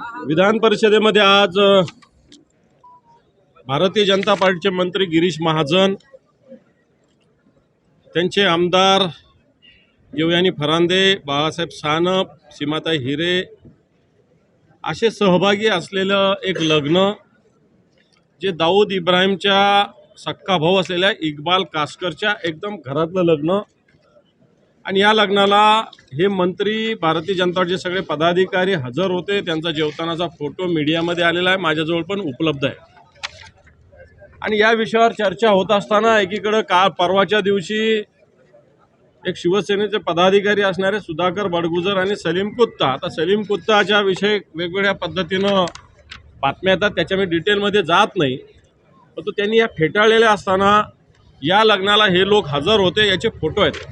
विधान परिषदेमध्ये आज भारतीय जनता पार्टीचे मंत्री गिरीश महाजन त्यांचे आमदार देवयानी फरांदे बाळासाहेब सानप सीमाताई हिरे असे सहभागी असलेलं एक लग्न जे दाऊद इब्राहिमच्या सक्का भाऊ असलेल्या इक्बाल कासकरच्या एकदम घरातलं लग्न आणि या लग्नाला हे मंत्री भारतीय जनता पार्टीचे सगळे पदाधिकारी हजर होते. त्यांचा जेवतानाचा फोटो मीडियामध्ये आलेला आहे. माझ्याजवळ पण उपलब्ध आहे. आणि या विषयावर चर्चा होत असताना एकीकडं का परवाच्या दिवशी एक शिवसेनेचे पदाधिकारी असणारे सुधाकर बडगुजर आणि सलीम कुत्ता. आता सलीम कुत्ताच्या विषय वेगवेगळ्या पद्धतीनं बातम्या येतात. त्याच्या मी डिटेलमध्ये जात नाही. परंतु त्यांनी या फेटाळलेल्या असताना या लग्नाला हे लोक हजर होते याचे फोटो आहेत.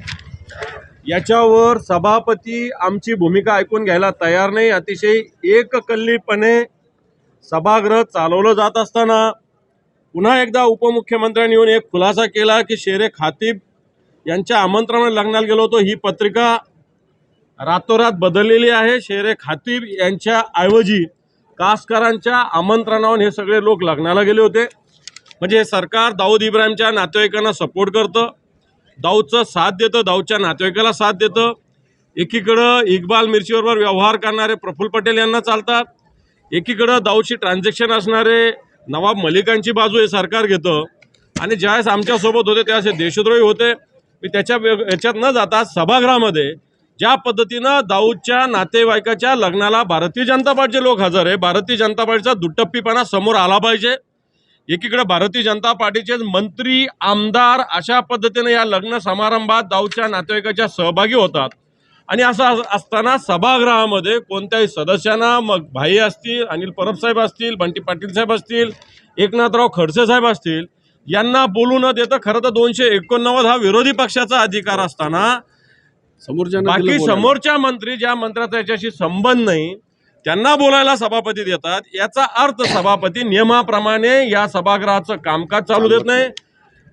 याच्यावर सभापती आमची भूमिका ऐकून घ्यायला तयार नाही. अतिशय एककल्लीपणे सभागृह चालवलं जात असताना पुन्हा एकदा उपमुख्यमंत्र्यांनी येऊन एक खुलासा केला की शेरे खातीब यांच्या आमंत्रणाने लग्नाला गेलो होतो. ही पत्रिका रातोरात बदललेली आहे. शेरे खातीब यांच्या ऐवजी कासकरांच्या आमंत्रणावर हे सगळे लोक लग्नाला गेले होते. म्हणजे सरकार दाऊद इब्राहिमच्या नातेवाईकांना सपोर्ट करतं. दाऊदचं साथ देतं दाऊदच्या नातेवाईकाला साथ देतं. एकीकडं इक्बाल मिरचीबरोबर व्यवहार करणारे प्रफुल्ल पटेल यांना चालतात. एकीकडं दाऊदची ट्रान्झॅक्शन असणारे नवाब मलिकांची बाजू हे सरकार घेतं. आणि ज्यावेळेस आमच्यासोबत होते त्यावेळेस हे देशद्रोही होते. मी त्याच्या याच्यात न जाता सभागृहामध्ये ज्या पद्धतीनं दाऊदच्या नातेवाईकाच्या लग्नाला भारतीय जनता पार्टीचे लोक हजर आहे भारतीय जनता पार्टीचा दुटप्पीपणा समोर आला पाहिजे. एकीकडे भारतीय जनता पार्टीचे मंत्री आमदार अशा पद्धतीने या लग्न समारंभात दाऊदच्या नातेवाईकाच्या सहभागी होतात. आणि असं अस- असताना सभागृहामध्ये कोणत्याही सदस्यांना मग भाई असतील अनिल परब साहेब असतील बंटी पाटील साहेब असतील एकनाथराव खडसे साहेब असतील यांना बोलू न देता खरं तर दोनशे एकोणनव्वद हा विरोधी पक्षाचा अधिकार असताना समोरच्या बाकी समोरच्या मंत्री ज्या मंत्र्याचा याच्याशी संबंध नाही त्यांना बोलायला सभापती देतात याचा अर्थ सभापती नियमाप्रमाणे या सभागृहाचं कामकाज चालू देत नाही.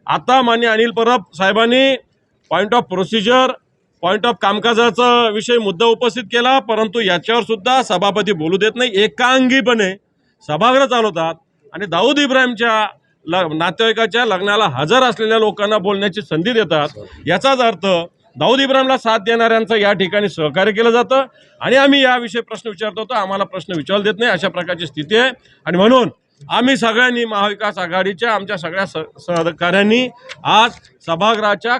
आता मान्य अनिल परब साहेबांनी point of procedure point of कामकाजाचा विषय मुद्दा उपस्थित केला परंतु याच्यावर सुद्धा सभापती बोलू देत नाही. एकांगीपणे सभागृह चालवतात आणि दाऊद इब्राहिमच्या ल नातेवाईकाच्या लग्नाला हजर असलेल्या लोकांना बोलण्याची संधी देतात. याचाच अर्थ दाऊद इब्राहिमला साथ देणाऱ्यांचं या ठिकाणी सहकार्य केलं जातं. आणि आम्ही याविषयी प्रश्न विचारतो तर आम्हाला प्रश्न विचारला देत नाही अशा प्रकारची स्थिती आहे. आणि म्हणून आम्ही सगळ्यांनी महाविकास आघाडीच्या आमच्या सगळ्या स सहकार्यांनी आज सभागृहाच्या